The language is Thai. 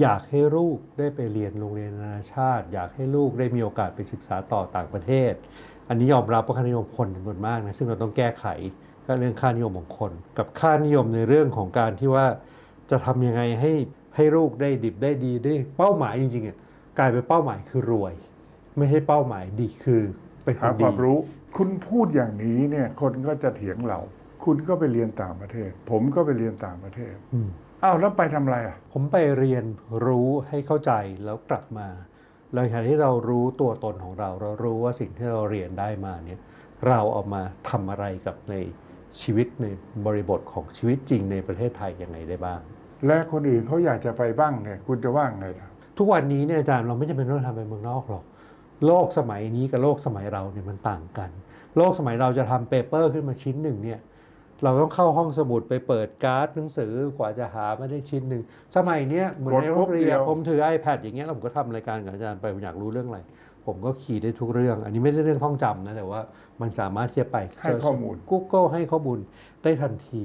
อยากให้ลูกได้ไปเรียนโรงเรียนนานาชาติ อยากให้ลูกได้มีโอกาสไปศึกษาต่อต่างประเทศ อันนี้ยอมรับว่าค่านิยมคนจำนวนมากนะซึ่งเราต้องแก้ไขก็เรื่องค่านิยมของคน กับค่านิยมในเรื่องของการที่ว่าจะทำยังไงให้ให้ลูกได้ดิบได้ดีได้เป้าหมายจริงๆอะกลายเป็นเป้าหมายคือรวย ไม่ใช่เป้าหมายดีคือเป็นคหานคดีวามรู้ คุณพูดอย่างนี้เนี่ยคนก็จะเถียงเรา คุณก็ไปเรียนต่างประเทศ ผมก็ไปเรียนต่างประเทศอืม อ้าวแล้วไปทำอะไรอะ ผมไปเรียนรู้ให้เข้าใจแล้วกลับมาหลังจากที่เรารู้ตัวตนของเรา เรารู้ว่าสิ่งที่เราเรียนได้มาเนี่ยเราเอามาทำอะไรกับในชีวิตในบริบทของชีวิตจริงในประเทศไทยยังไงได้บ้าง และคนอื่นเขาอยากจะไปบ้างเนี่ยคุณจะว่างไงล่ะทุกวันนี้เนี่ยอาจารย์เราไม่จำเป็นต้องทำไปเมืองนอกหรอก โลกสมัยนี้กับโลกสมัยเราเนี่ยมันต่างกัน โลกสมัยเราจะทำเปเปอร์ขึ้นมาชิ้นหนึ่งเนี่ย เราต้องเข้าห้องสมุดไปเปิดการ์ดหนังสือกว่าจะหามาได้ชิ้นหนึ่งสมัยเนี้ยเหมือนในโรงเรียนผมถือ iPad อย่างเงี้ยแล้วผมก็ทำรายการกับอาจารย์ไปผมอยากรู้เรื่องอะไร ผมก็ขี่ได้ทุกเรื่อง อันนี้ไม่ได้เรื่องท่องจำนะแต่ว่ามันสามารถที่จะไปให้ข้อมูล Google ให้ข้อมูลได้ทันที